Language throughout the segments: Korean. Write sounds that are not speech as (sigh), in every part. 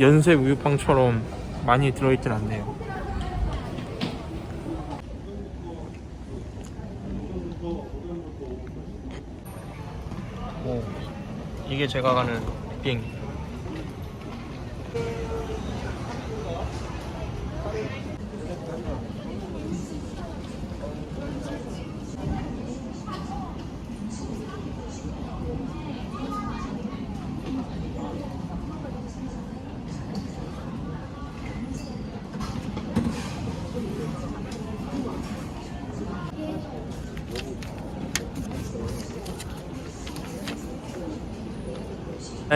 연세 우유빵처럼 많이 들어있진 않네요. 오, 이게 제가 가는 비행기.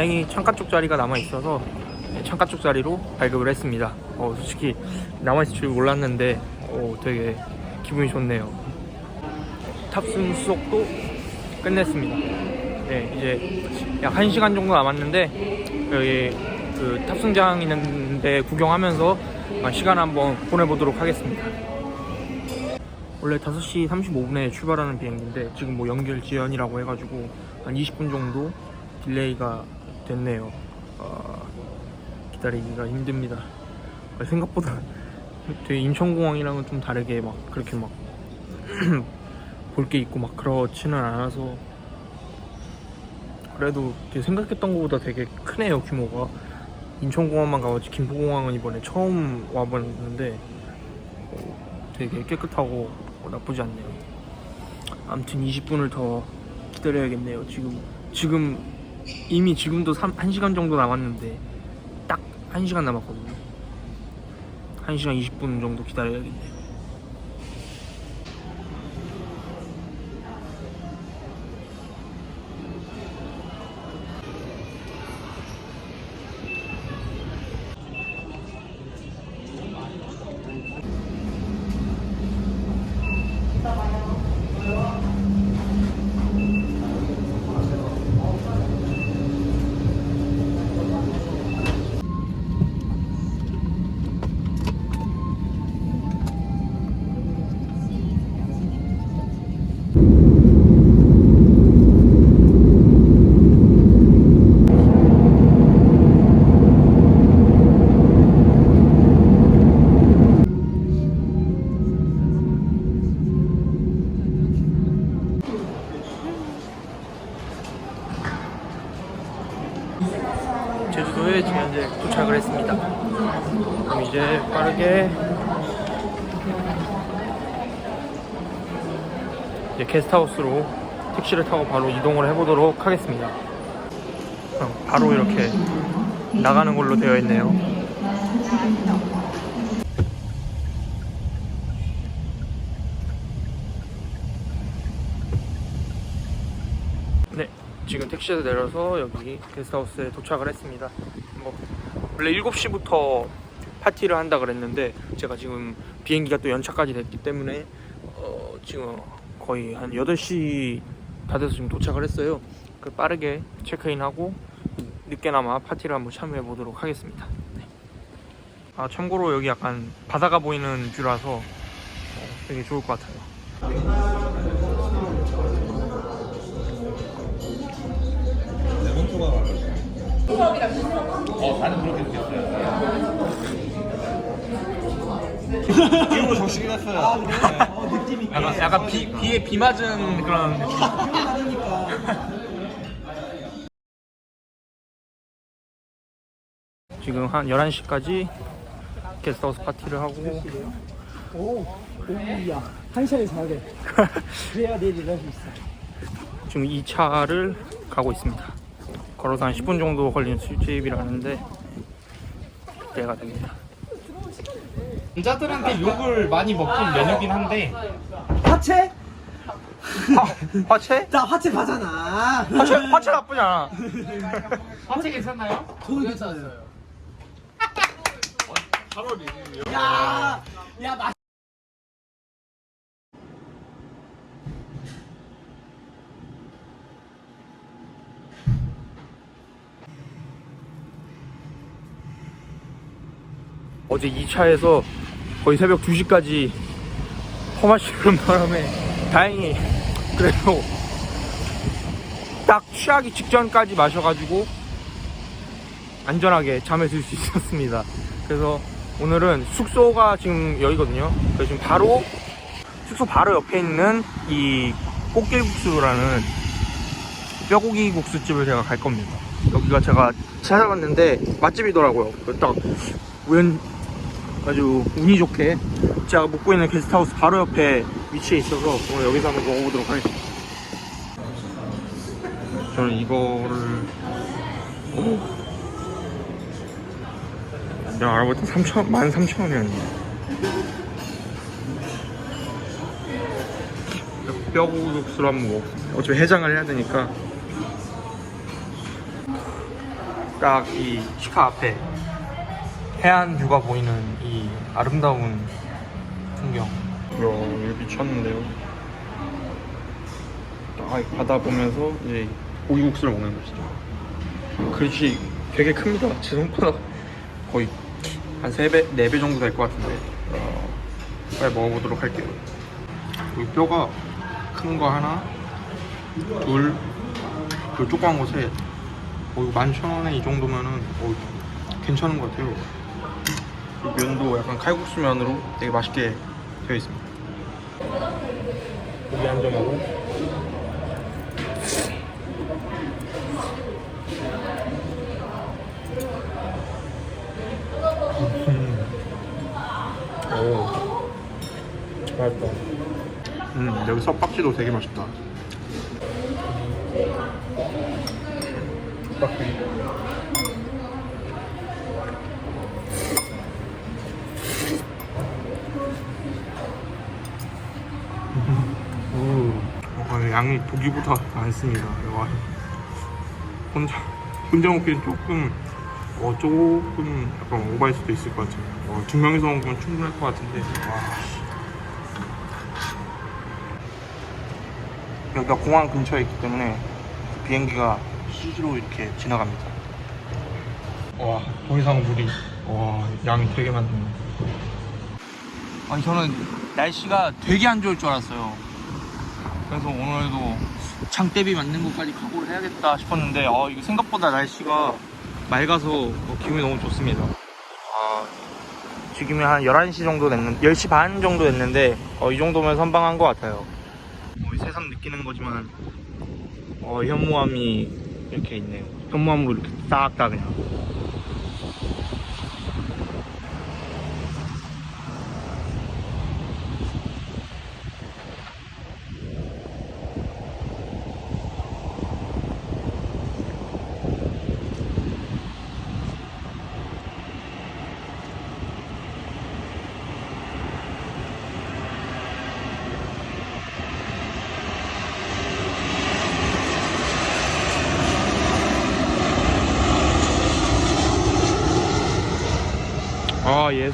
다행히 창가 쪽 자리가 남아 있어서 창가 쪽 자리로 발급을 했습니다. 어, 솔직히 남아 있을 줄 몰랐는데 어, 되게 기분이 좋네요. 탑승 수속도 끝냈습니다. 네, 이제 약 1시간 정도 남았는데 여기 그 탑승장 있는데 구경하면서 시간 한번 보내보도록 하겠습니다. 원래 5시 35분에 출발하는 비행기인데 지금 뭐 연결 지연이라고 해가지고 한 20분 정도 딜레이가 됐네요. 아, 기다리기가 힘듭니다. 생각보다 되게 인천공항이랑은 좀 다르게 막 그렇게 막 (clears throat) 볼 게 있고 막 그렇지는 않아서 그래도 생각했던 것보다 되게 크네요 규모가 인천공항만 가봤지 김포공항은 이번에 처음 와봤는데 어, 되게 깨끗하고 어, 나쁘지 않네요. 아무튼 20분을 더 기다려야겠네요. 지금 지금 이미 지금도 3, 1시간 정도 남았는데 딱 1시간 남았거든요. 1시간 20분 정도 기다려야겠네요. 제주도에 지금 현재 도착을 했습니다. 그럼 이제 빠르게 이제 게스트하우스로 택시를 타고 바로 이동을 해보도록 하겠습니다. 바로 이렇게 나가는 걸로 되어 있네요. 네, 지금 택시에서 내려서 여기 게스트하우스에 도착을 했습니다. 뭐 원래 7시부터 파티를 한다 그랬는데 제가 지금 비행기가 또 연착까지 됐기 때문에 어, 지금 거의 한 8시 다 돼서 지금 도착을 했어요. 그 빠르게 체크인하고 늦게나마 파티를 한번 참여해 보도록 하겠습니다. 네. 아 참고로 여기 약간 바다가 보이는 뷰라서 어, 되게 좋을 것 같아요. 이거 정신이 났어요. 약간, 약간 비, 비에 비 맞은 그런 느낌. 지금 한 11시까지 게스트하우스 파티를 하고 오, 오야 한 시간이 잘해. (laughs) 그래야 내일 일할 수 있어. 지금 2차를 가고 있습니다. 걸어서 한 10분 정도 걸리는 술집이라는데 기대가 됩니다. 남자들한테 욕을 많이 먹긴 메뉴긴 한데 화채? 화채? 나 화채 봐잖아. 화채, 화채 나쁘지 않아. 화채 괜찮나요? 저도 괜찮아요. 야, 야, 맛. 어제 2차에서 거의 새벽 2시까지 허마시는 바람에 다행히 그래도 딱 취하기 직전까지 마셔가지고 안전하게 잠을 들수 있었습니다. 그래서 오늘은 숙소가 지금 여기거든요. 그래서 지금 바로 숙소 바로 옆에 있는 이 꽃게국수라는 뼈고기 국수집을 제가 갈 겁니다. 여기가 제가 찾아봤는데 맛집이더라고요. 그딱 우연 아주 운이 좋게 제가 묵고 있는 게스트하우스 바로 옆에 위치해 있어서 오늘 여기서 한번 먹어보도록 하겠습니다. 저는 이거를 오. 내가 알아볼 때 3천, 13,000원이었네. 뼈국수를 한번 먹어보겠습니다. 어차피 해장을 해야 되니까. 딱이 시카 앞에 해안 뷰가 보이는 이 아름다운 풍경. 이야, 여기 미쳤는데요. 딱이 바다 보면서 이제 고기국수를 먹는 것이죠. 그릇이 되게 큽니다. 제 손바닥 거의 한 3배, 4배 정도 될 것 같은데. 어, 빨리 먹어보도록 할게요. 여기 뼈가 큰 거 하나, 둘, 그 조그만 거 셋. 어, 이거 11,000원에 이 정도면은 어, 괜찮은 것 같아요. 이 면도 약간 칼국수 면으로 되게 맛있게 되어 있습니다. 고기 한 점하고 오, 맛있다. 음, 여기 석박지도 되게 맛있다. 석박 양이 보기보다 많습니다. 와, 혼자 혼자 먹기엔 조금 어 조금 약간 오버할 수도 있을 것 같아요. 어, 두 명이서 먹으면 충분할 것 같은데. 와. 여기가 공항 근처에 있기 때문에 비행기가 수시로 이렇게 지나갑니다. 와, 더 이상 물이 와 양이 되게 많네요. 아니 저는 날씨가 되게 안 좋을 줄 알았어요. 그래서 오늘도 장대비 맞는 것까지 각오를 해야겠다 싶었는데 어, 이거 생각보다 날씨가 맑아서 어, 기분이 너무 좋습니다. 아, 지금이 한 11시 정도 됐는 10시 반 정도 됐는데 어, 이 정도면 선방한 것 같아요. 어, 새삼 느끼는 거지만 어, 현무암이 이렇게 있네요. 현무암으로 이렇게 싹 다 그냥.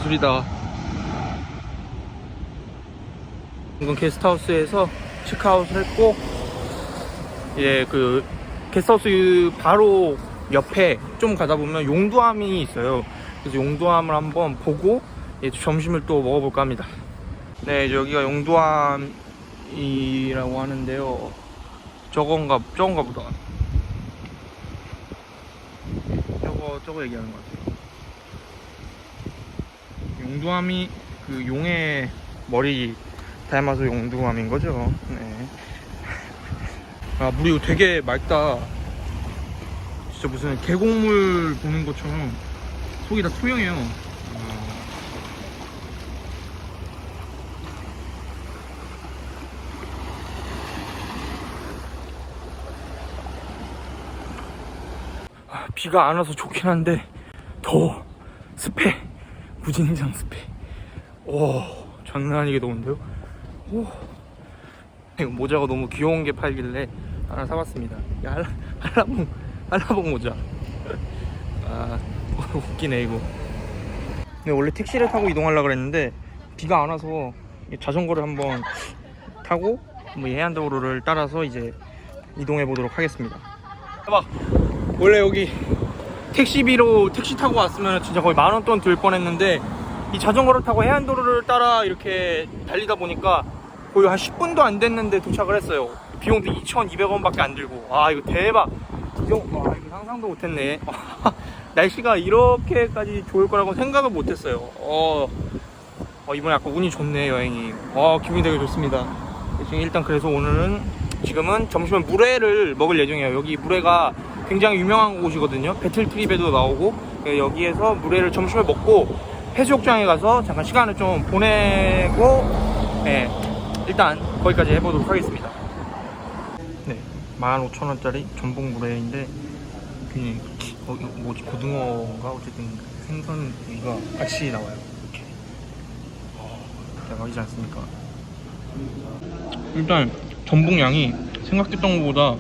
아 예술이다. 이건 게스트하우스에서 체크아웃을 했고 이제 그 게스트하우스 바로 옆에 좀 가다 보면 용두암이 있어요. 그래서 용두암을 한번 보고 이제 점심을 또 먹어볼까 합니다. 네 여기가 용두암이라고 하는데요. 저건가 저건가 보다. 저거 저거 얘기하는 것 같아요. 용두암이 그 용의 머리 닮아서 용두암인 거죠. 네. 아 물이 되게 맑다. 진짜 무슨 계곡물 보는 것처럼 속이 다 투명해요. 아, 비가 안 와서 좋긴 한데 더워 습해 무진장 습해 오 장난 아니게 더운데요? 오 이거 모자가 너무 귀여운 게 팔길래 하나 사봤습니다. 이 한라, 한라봉 한라봉 모자. 아 (laughs) 웃기네 이거. 근데 원래 택시를 타고 이동하려고 그랬는데 비가 안 와서 이 자전거를 한번 타고 뭐 해안도로를 따라서 이제 이동해 보도록 하겠습니다. 대박 원래 여기 택시비로 택시 타고 왔으면 진짜 거의 만 원 돈 들 뻔했는데 이 자전거를 타고 해안도로를 따라 이렇게 달리다 보니까 거의 한 10분도 안 됐는데 도착을 했어요. 비용도 2,200원밖에 안 들고 아 이거 대박. 이거 와 이거 상상도 못했네. (laughs) 날씨가 이렇게까지 좋을 거라고 생각을 못했어요. 어, 어, 이번에 약간 운이 좋네 여행이. 어, 기분이 되게 좋습니다. 지금 일단 그래서 오늘은 지금은 점심은 물회를 먹을 예정이에요. 여기 물회가 굉장히 유명한 곳이거든요. 배틀 트립에도 나오고 예, 여기에서 물회를 점심을 먹고 해수욕장에 가서 잠깐 시간을 좀 보내고 예, 일단 거기까지 해보도록 하겠습니다. 네, 15,000원짜리 전복 물회인데 그냥 어, 뭐지 고등어인가 어쨌든 생선이가 같이 나와요. 이렇게 어, 대박이지 않습니까? 일단 전복 양이 생각했던 것보다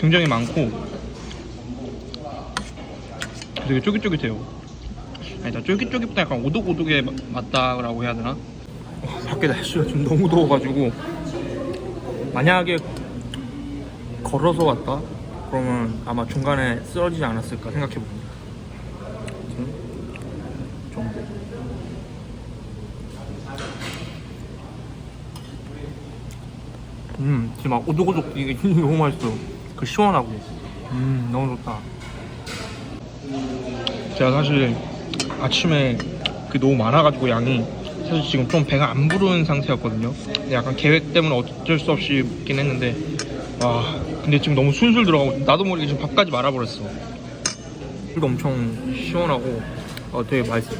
굉장히 많고 되게 쫄깃쫄깃해요. 아니다 쫄깃쫄깃보다 약간 오독오독에 마- 맞다라고 해야 되나? 어, 밖에 날씨가 좀 너무 더워가지고 만약에 걸어서 왔다 그러면 아마 중간에 쓰러지지 않았을까 생각해 봅니다. 전복. 음, 지금 막 오독오독 이게 (laughs) 너무 맛있어요. 그 시원하고, 음, 너무 좋다. 제가 사실 아침에 그 너무 많아가지고 양이 사실 지금 좀 배가 안 부른 상태였거든요. 약간 계획 때문에 어쩔 수 없이 먹긴 했는데 와 근데 지금 너무 술술 들어가고 나도 모르게 지금 밥까지 말아버렸어. 술도 엄청 시원하고 어, 되게 맛있어.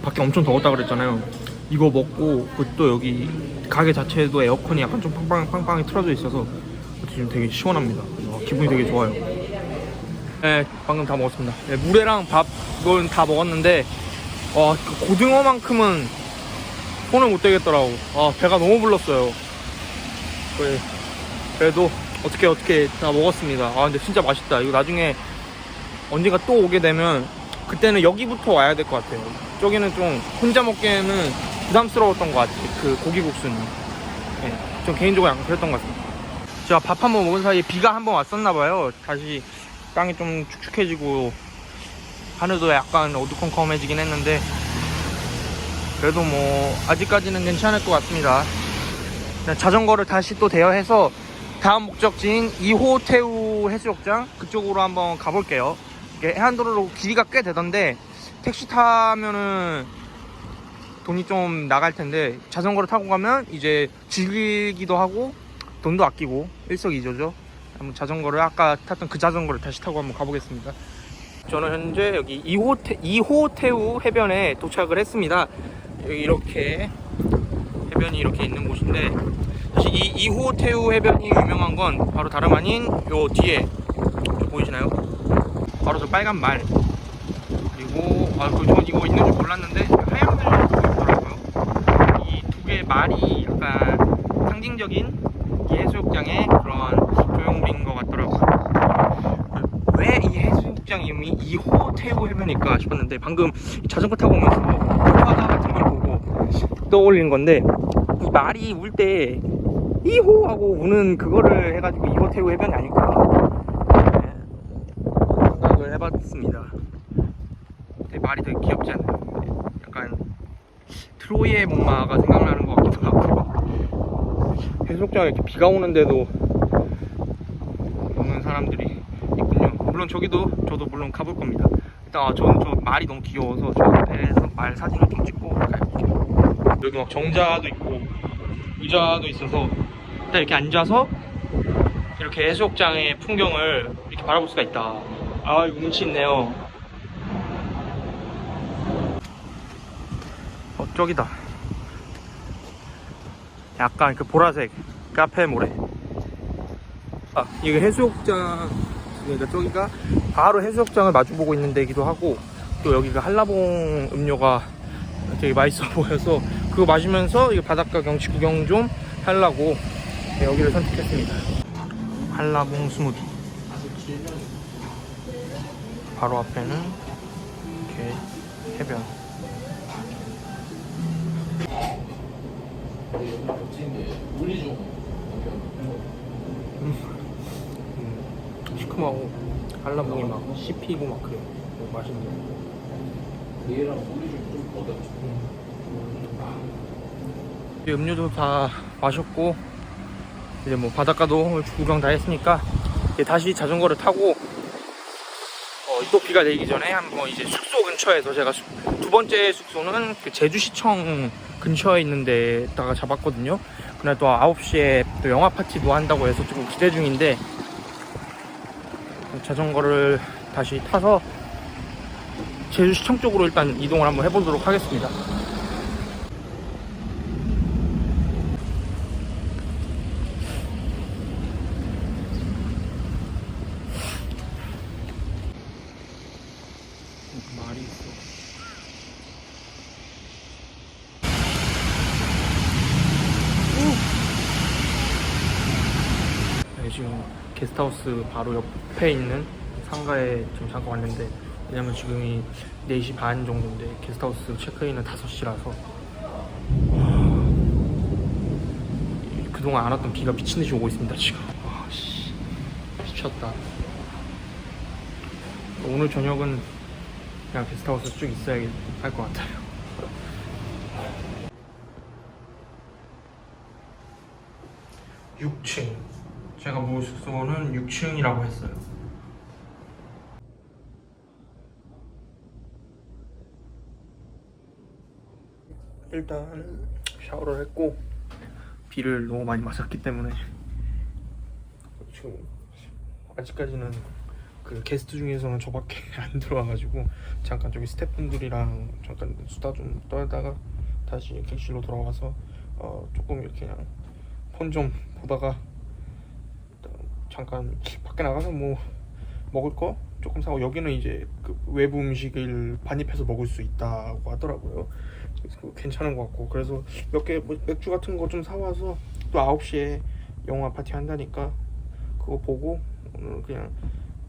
밖에 엄청 더웠다 그랬잖아요. 이거 먹고 그또 여기 가게 자체에도 에어컨이 약간 좀 팡팡 팡팡이 틀어져 있어서 지금 되게 시원합니다. 어, 기분이 되게 좋아요. 네, 방금 다 먹었습니다. 네, 물회랑 밥 이건 다 먹었는데 와, 그 고등어만큼은 손을 못 대겠더라고. 아, 배가 너무 불렀어요. 그래, 그래도 어떻게 어떻게 다 먹었습니다. 아, 근데 진짜 맛있다. 이거 나중에 언젠가 또 오게 되면 그때는 여기부터 와야 될 것 같아요. 저기는 좀 혼자 먹기에는 부담스러웠던 것 같아요. 그 고기국수는. 네, 좀 개인적으로 약간 그랬던 것 같습니 다. 제가 밥한 번 먹은 사이에 비가 한 번 왔었나 봐요. 다시 땅이 좀 축축해지고 하늘도 약간 어두컴컴해지긴 했는데 그래도 뭐 아직까지는 괜찮을 것 같습니다. 그냥 자전거를 다시 또 대여해서 다음 목적지인 이호태우 해수욕장 그쪽으로 한번 가볼게요. 이게 해안도로로 길이가 꽤 되던데 택시 타면은 돈이 좀 나갈 텐데 자전거를 타고 가면 이제 즐기기도 하고 돈도 아끼고 일석이조죠. 한번 자전거를 아까 탔던 그 자전거를 다시 타고 한번 가보겠습니다. 저는 현재 여기 2호, 태, 호태우 해변에 도착을 했습니다. 여기 이렇게 해변이 이렇게 있는 곳인데 사실 이 2호 태우 해변이 유명한 건 바로 다름 아닌 요 뒤에 저 보이시나요? 바로 저 빨간 말 그리고 아, 그 저는 이거 있는 줄 몰랐는데 하얀 말 있더라고요. 이 두 개의 말이 약간 상징적인 이 해수욕장의 그런 조형물인 것 같더라고요. 왜 이 해수욕장 이름이 2호 태우 해변일까 싶었는데 방금 자전거 타고 오면서 화가 같은 걸 보고 떠올린 건데 이 말이 울때 2호 하고 우는 그거를 해가지고 2호 태우 해변이 아닐까 네, 생각을 해봤습니다. 말이 되게 귀엽지 않나요? 네, 약간 트로이의 목마가 생각나는 것 같기도 하고 해수욕장에 이렇게 비가 오는데도 오는 사람들이 있군요. 물론 저기도 저도 물론 가볼 겁니다. 일단 아, 저는 저 말이 너무 귀여워서 저 앞에서 말 사진을 좀 찍고 가볼게요. 여기 막 정자도 있고 의자도 있어서 일단 이렇게 앉아서 이렇게 해수욕장의 풍경을 이렇게 바라볼 수가 있다. 아, 이거 운치 있네요. 어, 저기다. 약간 그 보라색 카페 모래. 아, 이게 해수욕장, 그러니까 저기가 바로 해수욕장을 마주보고 있는 데기도 하고, 또 여기가 한라봉 음료가 되게 맛있어 (laughs) 보여서, 그거 마시면서 이 바닷가 경치 구경 좀 하려고 네, 여기를 선택했습니다. 한라봉 스무디. 바로 앞에는 이렇게 해변. 시큼하고 한라봉이 막 씹히고 막 그래요. 너무 맛있네요. 이제 음료도 다 마셨고 이제 뭐 바닷가도 구경 다 했으니까 이제 다시 자전거를 타고 어, 또 비가 내리기 전에 한번 이제 숙소 근처에서 제가 숙- 두 번째 숙소는 그 제주시청 근처에 있는 데다가 잡았거든요. 그날 또 9시에 또 영화 파티도 한다고 해서 조금 기대 중인데 자전거를 다시 타서 제주시청 쪽으로 일단 이동을 한번 해보도록 하겠습니다. 말이 있어. 네, 지금 게스트하우스 바로 옆에 있는 상가에 지금 잠깐 왔는데 왜냐면 지금이 4시 반 정도인데 게스트하우스 체크인은 5시라서. 그동안 안 왔던 비가 미친듯이 오고 있습니다 지금. 아씨. 미쳤다. 오늘 저녁은 그냥 게스트하우스 쭉 있어야 할 것 같아요. (6층) 제가 묵을 숙소는 (6층이라고) 했어요. 일단 샤워를 했고 비를 너무 많이 맞았기 때문에 지금 아직까지는 그 게스트 중에서는 저밖에 (laughs) 안 들어와가지고 잠깐 저기 스태프분들이랑 잠깐 수다 좀 떨다가 다시 객실로 돌아와서 어 조금 이렇게 그냥 폰 좀 보다가 잠깐 밖에 나가서 뭐 먹을 거 조금 사고 여기는 이제 그 외부 음식을 반입해서 먹을 수 있다고 하더라고요. 괜찮은 것 같고 그래서 몇개뭐 맥주 같은 거 좀 사와서 또 9시에 영화 파티 한다니까 그거 보고 오늘 그냥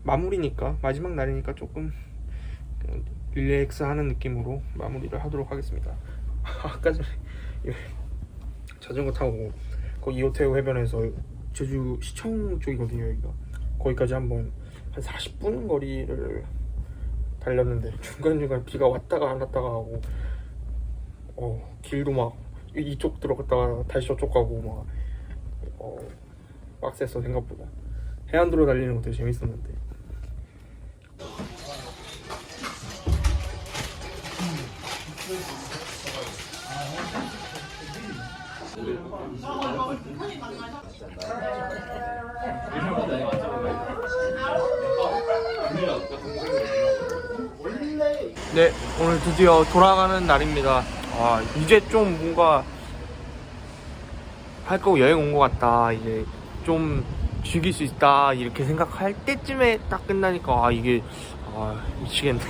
마무리니까 마지막 날이니까 조금 릴렉스 하는 느낌으로 마무리를 하도록 하겠습니다. (laughs) 아까 전에 이 자전거 타고 그 이호태우 해변에서 제주 시청 쪽이거든요 여기가. 거기까지 한번 한 40분 거리를 달렸는데 중간중간 비가 왔다가 안 왔다가 하고 어 길도 막 이- 이쪽 들어갔다가 다시 저쪽 가고 막 어, 빡셌어 생각보다. 해안도로 달리는 것도 재밌었는데 네, 오늘 드디어 돌아가는 날입니다. 아, 이제 좀 뭔가 할거 여행 온 것 같다. 이제 좀 즐길 수 있다. 이렇게 생각할 때쯤에 딱 끝나니까 아, 이게 아, 미치겠네.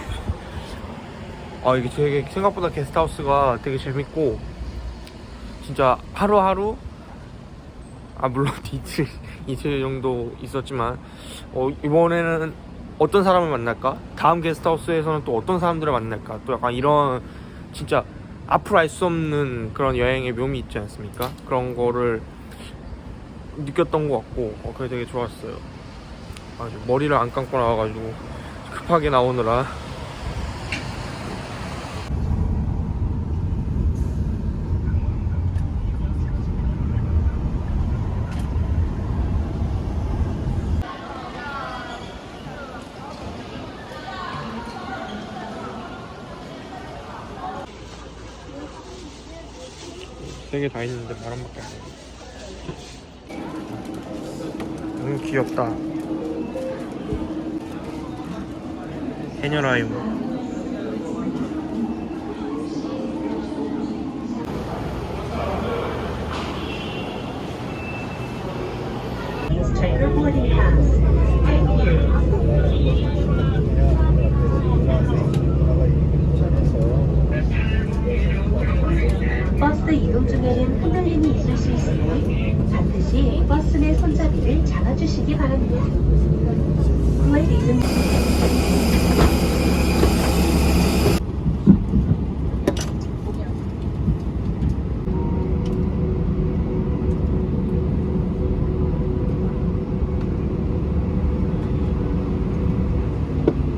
아, 이게 되게 생각보다 게스트하우스가 되게 재밌고 진짜 하루하루 아 물론 (laughs) 이틀 이틀 정도 있었지만 어, 이번에는 어떤 사람을 만날까? 다음 게스트하우스에서는 또 어떤 사람들을 만날까? 또 약간 이런 진짜 앞으로 알 수 없는 그런 여행의 묘미 있지 않습니까? 그런 거를 느꼈던 것 같고 어, 그게 되게 좋았어요. 아주 머리를 안 감고 나와가지고 급하게 나오느라 세개다 있는데 만 원밖에 안 돼. 너무 귀엽다. your boarding pass. Thank you. 버스 이동 중에는 흔들림이 있을 수 있으니 반드시 버스 내 손잡이를 잡아주시기 바랍니다. Ladies and